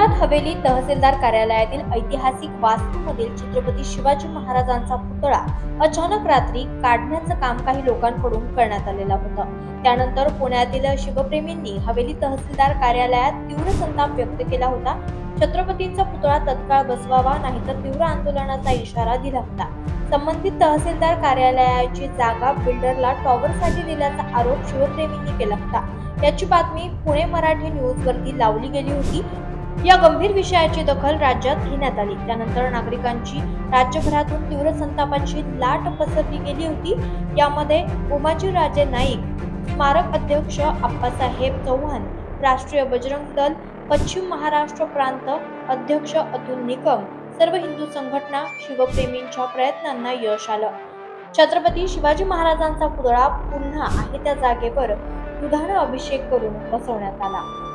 पुणे हवेली तहसीलदार कार्यालयातील ऐतिहासिक वास्तूमधील छत्रपती शिवाजी महाराजांचा पुतळा अचानक रात्री काढण्याचं काम काही लोकांकडून करण्यात आलेलं होतं. त्यानंतर पुण्यातील शिवप्रेमींनी हवेली तहसीलदार कार्यालयात तीव्र संताप व्यक्त केला होता. छत्रपतींचा पुतळा तत्काळ बसवावा नाहीतर तीव्र आंदोलनाचा इशारा दिला होता. संबंधित तहसीलदार कार्यालयाची जागा बिल्डरला टॉवरसाठी दिल्याचा आरोप शिवप्रेमींनी केला होता. याची बातमी पुणे मराठी न्यूज वरती लावली गेली होती. या गंभीर विषयाची दखल राज्यात घेण्यात आली. त्यानंतर नागरिकांची राज्यभरातून तीव्र संतापाची लाट पसरली गेली होती. यामध्ये उमाजी राजे नाईक स्मारक अध्यक्ष आप्पासाहेब चव्हाण राष्ट्रीय बजरंग दल पश्चिम महाराष्ट्र प्रांत अध्यक्ष अतुल निकम सर्व हिंदू संघटना शिवप्रेमींच्या प्रयत्नांना यश आलं. छत्रपती शिवाजी महाराजांचा पुतळा पुन्हा आहे त्या जागेवर. दुधानं अभिषेक करून बसवण्यात आला.